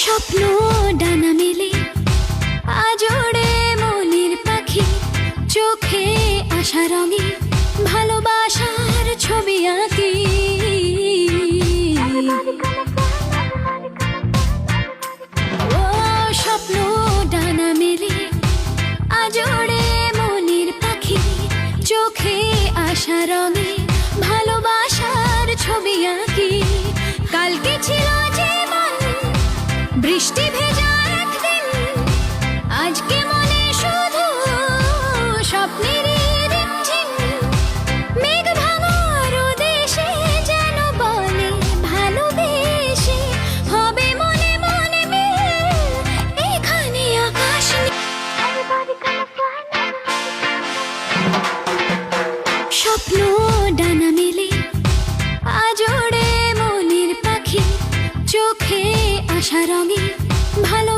স্বপ্ন ডানা মেলে আজোড়ে মনির পাখি, চোখে আশা রঙে, ভালোবাসার ছবি আঁকি। ও স্বপ্ন ডানা মেলে আজোড়ে মনির পাখি, চোখে আশা রঙে, ভালোবাসার ছবি আঁকি। কালকে ছিল যে বৃষ্টি ভেজা একদিন, আজকে মনে শুধু স্বপ্নেরই রিমঝিম মেঘ ভাঙার দেশে যেন বলে ভালোবেসে হবে মনে এখানে আকাশ স্বপ্ন ডানা চোখে আশা রঙে ভালো